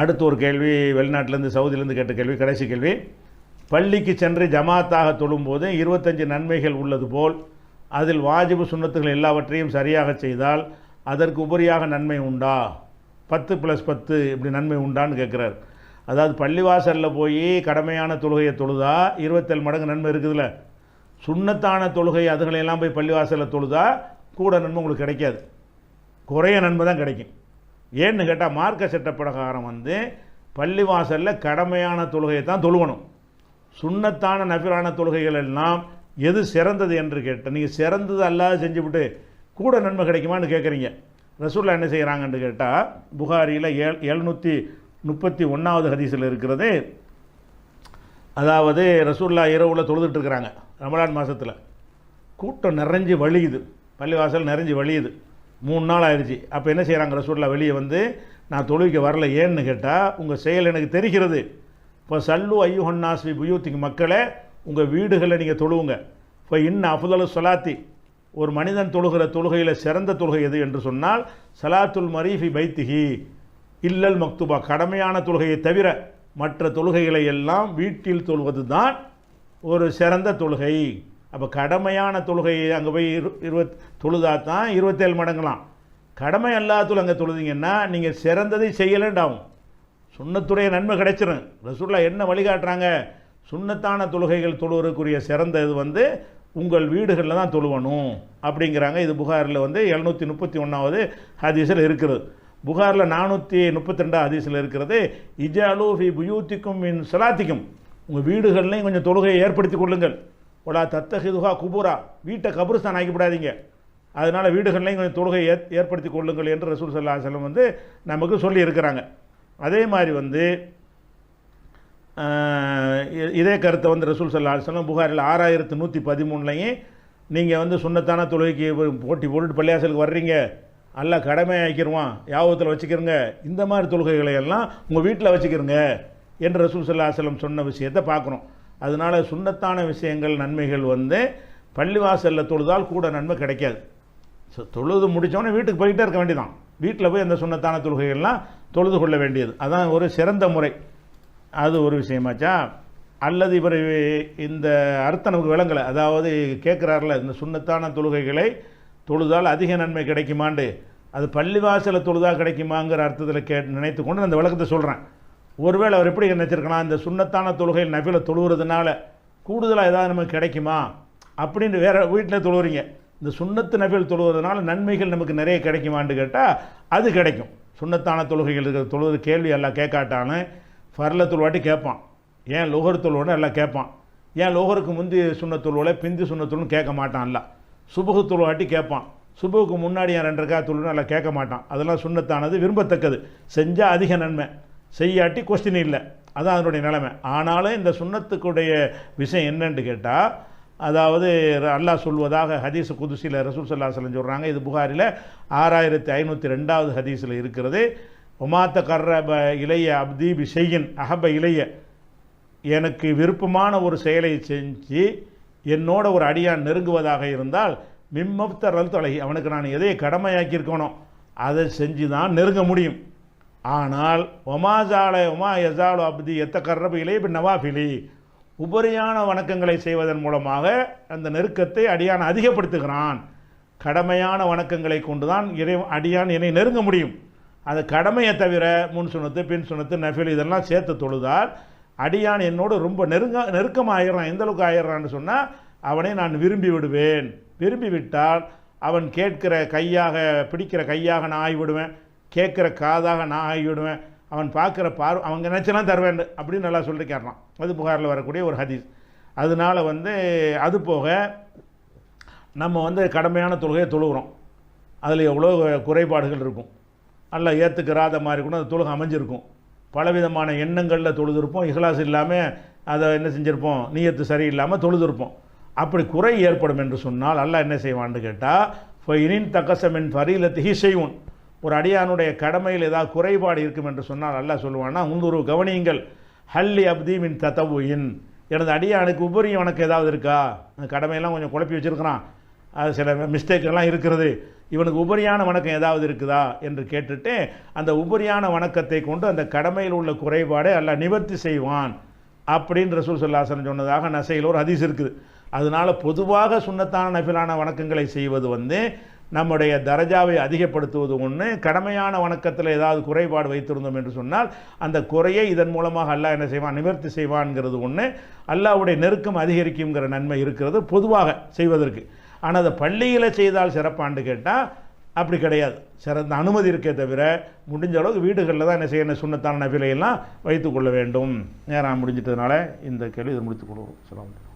அடுத்து ஒரு கேள்வி வெளிநாட்டிலேருந்து சவுதியிலேருந்து கேட்ட கேள்வி கடைசி கேள்வி. பள்ளிக்கு சென்று ஜமாத்தாக தொழும்போது இருபத்தஞ்சு நன்மைகள் உள்ளது போல் அதில் வாஜிபு சுண்ணத்துகள் எல்லாவற்றையும் சரியாக செய்தால் அதற்கு உபரியாக நன்மை உண்டா? பத்து ப்ளஸ் பத்து இப்படி நன்மை உண்டான்னு கேட்குறாரு. அதாவது பள்ளிவாசலில் போய் கடமையான தொழுகையை தொழுதா? இருபத்தேழு மடங்கு நன்மை இருக்குதுல்ல. சுண்ணத்தான தொழுகை அதுகளையெல்லாம் போய் பள்ளிவாசலில் தொழுதா? கூட நன்மை உங்களுக்கு கிடைக்காது. குறைய நன்மை தான் கிடைக்கும். ஏன்னு கேட்டால் மார்க்க சட்ட பிரகாரம் வந்து பள்ளிவாசலில் கடமையான தொழுகையை தான் தொழுவணும் சுண்ணத்தான நபிலான தொழுகைகள் எல்லாம் எது சிறந்தது என்று கேட்டால் நீங்கள் சிறந்தது அல்லாத செஞ்சுவிட்டு கூட நன்மை கிடைக்குமான்னு கேட்குறீங்க ரசூல்லா என்ன செய்கிறாங்கன்னு கேட்டால் புகாரியில் ஏழ் எழுநூற்றி முப்பத்தி ஒன்றாவது ஹதீஸில் இருக்கிறது. அதாவது ரசூல்லா இரவுல தொழுதுட்டுருக்குறாங்க ரமலான் மாதத்தில் கூட்டம் நிறைஞ்சு வழியுது. பள்ளிவாசல் நிறைஞ்சு வழியுது. மூணு நாள் ஆயிடுச்சு. அப்போ என்ன செய்கிறாங்க ரசூல்லா வெளியே வந்து நான் தொழுவிக்க வரல ஏன்னு கேட்டால் உங்கள் செயல் எனக்கு தெரிகிறது. இப்போ சல்லு ஐயுஹன்னாஸ்வி புயூத்திக்கு மக்களே உங்கள் வீடுகளில் நீங்கள் தொழுவுங்க. இப்போ இன்ன அஃதலு சொலாத்தி ஒரு மனிதன் தொழுகிற தொழுகையில் சிறந்த தொழுகை எது என்று சொன்னால் சலாத்துல் மரீஃபி பைத்திகி இல்லல் மக்துபா கடமையான தொழுகையை தவிர மற்ற தொழுகைகளை எல்லாம் வீட்டில் தொழுவது தான் ஒரு சிறந்த தொழுகை. அப்போ கடமையான தொழுகையை அங்கே போய் இரு இருபத் தொழுதா தான் இருபத்தேழு மடங்கலாம். கடமை அல்லாத்துல அங்கே தொழுதிங்கன்னா நீங்கள் சிறந்ததை செய்யலண்டாகும் சுண்ணத்துடைய நன்மை கிடைச்சிடும் ரசூல்லா என்ன வழிகாட்டுறாங்க? சுண்ணத்தான தொழுகைகள் தொழுவதற்குரிய சிறந்த இது வந்து உங்கள் வீடுகளில் தான் தொழுவணும் அப்படிங்கிறாங்க. இது புகாரில் வந்து எழுநூற்றி முப்பத்தி ஒன்றாவது ஹதீஸில் இருக்கிறது புகாரில் நானூற்றி முப்பத்தி ரெண்டாவது ஹதீஸில் இருக்கிறது இஜாலு ஃபி புயூத்திக்கும் மின் சலாத்திக்கும். உங்கள் வீடுகள்லையும் கொஞ்சம் தொழுகையை ஏற்படுத்தி கொள்ளுங்கள். ஒலா தத்தஹிதுஹா குபுரா. வீட்டை கபருஸ்தான் ஆக்கிவிடாதீங்க. அதனால் வீடுகள்லையும் கொஞ்சம் தொழுகை ஏ ஏற்படுத்தி கொள்ளுங்கள் என்று ரசூல் சல்லா செல்லம் வந்து நமக்கு சொல்லி இருக்கிறாங்க. அதே மாதிரி வந்து இதே கருத்தை வந்து ரசூல் சல்லா செல்லம் புகாரில் ஆறாயிரத்து நூற்றி பதிமூணுலையும் நீங்கள் வந்து சுண்ணத்தான தொழுகைக்கு போட்டி போட்டுட்டு பள்ளியாசலுக்கு வர்றீங்க. நல்லா கடமை ஆக்கிடுவான் யாபத்தில் வச்சுக்கிறங்க இந்த மாதிரி தொழுகைகளை எல்லாம் உங்கள் வீட்டில் வச்சுக்கிறங்க என்று ரசூல் சல்லா செல்லம் சொன்ன விஷயத்தை பார்க்குறோம் அதனால சுண்ணத்தான விஷயங்கள் நன்மைகள் வந்து பள்ளிவாசலில் தொழுதால் கூட நன்மை கிடைக்காது. ஸோ தொழுது முடித்தோடனே வீட்டுக்கு போயிட்டே இருக்க வேண்டியதான் வீட்டில் போய் அந்த சுண்ணத்தான தொழுகைகள்லாம் தொழுது கொள்ள வேண்டியது. அதான் ஒரு சிறந்த முறை. அது ஒரு விஷயமாச்சா? அல்லது இவர் இந்த அர்த்தம் நமக்கு விளங்கலை. அதாவது கேட்குறாருல இந்த சுண்ணத்தான தொழுகைகளை தொழுதால் அதிக நன்மை கிடைக்குமாண்டு. அது பள்ளிவாசலில் தொழுதா கிடைக்குமாங்கிற அர்த்தத்தில் கே நினைத்து கொண்டு நான் அந்த விளக்கத்தை சொல்கிறேன் ஒருவேளை அவர் எப்படி நினச்சிருக்கலாம் இந்த சுண்ணத்தான தொழுகையில் நபில தொழுகிறதுனால கூடுதலாக ஏதாவது நமக்கு கிடைக்குமா? அப்படின்னு வேறு வீட்டில் தொழுவுறீங்க. இந்த சுண்ணத்து நபில் தொழுகிறதுனால நன்மைகள் நமக்கு நிறைய கிடைக்குமான்னு கேட்டால் அது கிடைக்கும். சுண்ணத்தான தொழுகைகள் இருக்கிற தொழுவது கேள்வி எல்லாம் கேட்காட்டான்னு ஃபர்ல தொழுவாட்டி கேட்பான். ஏன் லோகர் தொழுவோன்னு எல்லாம் கேட்பான். ஏன் லோகருக்கு முந்தி சுண்ண தொழுவலை பிந்தி சுண்ண தொழுன்னு கேட்க மாட்டான் எல்லாம் சுபுகு தொழுவாட்டி கேட்பான். சுபுக்கு முன்னாடி என் ரெண்டு ரக்கா தொழுன்னு எல்லாம் கேட்க மாட்டான். அதெல்லாம் சுண்ணத்தானது விரும்பத்தக்கது. செஞ்சால் அதிக நன்மை. செய்யாட்டி கொஸ்டின் இல்லை. அதான் அதனுடைய நிலைமை. ஆனாலும் இந்த சுண்ணத்துக்குடைய விஷயம் என்னன்னு கேட்டால் அதாவது அல்லாஹ் சொல்வதாக ஹதீஸ் குதுசியில் ரசூல் சல்லா சொல்லம் சொல்கிறாங்க இது புகாரில் ஆறாயிரத்தி ஐநூற்றி ரெண்டாவது ஹதீஸில் இருக்கிறது. ஒமாத்த கர்ரப இளைய அப்தி பிஷையின் அஹப இளைய எனக்கு விருப்பமான ஒரு செயலை செஞ்சு என்னோட ஒரு அடியான் நெருங்குவதாக இருந்தால் மிம்மப்தரல் தொலை அவனுக்கு நான் எதை கடமையாக்கியிருக்கணும். அதை செஞ்சு தான் நெருங்க முடியும். ஆனால் ஒமாஜால ஒமா எசாலு அப்தி எத்த கர்ரபிலே இலை இப்போ நவாஃபிலி. உபரியான வணக்கங்களை செய்வதன் மூலமாக அந்த நெருக்கத்தை அடியான் அதிகப்படுத்துகிறான். கடமையான வணக்கங்களை கொண்டுதான் இறை அடியான் என்னை நெருங்க முடியும். அந்த கடமையை தவிர முன் சுனத்து பின் சுனத்து நஃபில் இதெல்லாம் சேர்த்து தொழுதால் அடியான் என்னோடு ரொம்ப நெருங்க நெருக்கமாக எந்தளவுக்கு எந்த ஆயிடுறான்னு சொன்னால் அவனை நான் விரும்பி விடுவேன். விரும்பி விட்டால் அவன் கேட்கிற கையாக பிடிக்கிற கையாக நான் ஆகிவிடுவேன் கேட்குற காதாக நான் ஆகிவிடுவேன். அவன் பார்க்குற பார் அவங்க நினச்சலாம் தருவேன் அப்படின்னு நல்லா சொல்லிருக்காரலாம் அது புகாரில் வரக்கூடிய ஒரு ஹதீஸ். அதனால வந்து அது போக நம்ம வந்து கடமையான தொழுகையை தொழுகிறோம். அதில் எவ்வளோ குறைபாடுகள் இருக்கும். நல்லா ஏற்றுக்கிறாத மாதிரி கூட அந்த தொழுகை அமைஞ்சிருக்கும். பலவிதமான எண்ணங்களில் தொழுதுருப்போம். இஹ்லாஸ் இல்லாமல் அதை என்ன செஞ்சுருப்போம்? நீயத்து சரியில்லாமல் தொழுதுருப்போம். அப்படி குறை ஏற்படும் என்று சொன்னால் அல்லாஹ் என்ன செய்வான்னு கேட்டால் இப்போ இனின் தக்கசமின் ஃபரீலத்திஹி செய்வோன் ஒரு அடியானுடைய கடமையில் ஏதாவது குறைபாடு இருக்கும் என்று சொன்னால் நல்லா சொல்லுவான்னா முன்னூறு கவனியுங்கள். ஹல்லி அப்தி மின் தத்தவுயின் எனது அடியானுக்கு உபரியம் உனக்கு ஏதாவது இருக்கா? அந்த கடமையெல்லாம் கொஞ்சம் குழப்பி வச்சுருக்கிறான். அது சில மிஸ்டேக் எல்லாம் இருக்கிறது. இவனுக்கு உபரியான வணக்கம் ஏதாவது இருக்குதா? என்று கேட்டுட்டு அந்த உபரியான வணக்கத்தை கொண்டு அந்த கடமையில் உள்ள குறைபாடை அல்ல நிவர்த்தி செய்வான். அப்படின்னு ரசூல் சல்லாசன் சொன்னதாக நசையில் ஒரு அதிசு இருக்குது. அதனால பொதுவாக சுன்னத்தான நபிலான வணக்கங்களை செய்வது வந்து நம்முடைய தரஜாவை அதிகப்படுத்துவது ஒன்று கடமையான வணக்கத்தில் ஏதாவது குறைபாடு வைத்திருந்தோம் என்று சொன்னால் அந்த குறையை இதன் மூலமாக அல்லாஹ் என்ன செய்வான்? நிவர்த்தி செய்வான்ங்கிறது ஒன்று அல்லாவுடைய நெருக்கம் அதிகரிக்குங்கிற நன்மை இருக்கிறது பொதுவாக செய்வதற்கு. ஆனால் அதை பள்ளியில் செய்தால் சிறப்பாண்டு கேட்டால் அப்படி கிடையாது. சிறந்த அனுமதி இருக்கே தவிர முடிஞ்ச அளவுக்கு வீடுகளில் தான் என்ன செய்யணும் சுண்ணத்தான நபிலையெல்லாம் வைத்துக்கொள்ள வேண்டும். நேரம் முடிஞ்சிட்டதுனால இந்த கேள்வி இதை முடித்துக் கொள்வோம். சொல்லலாம்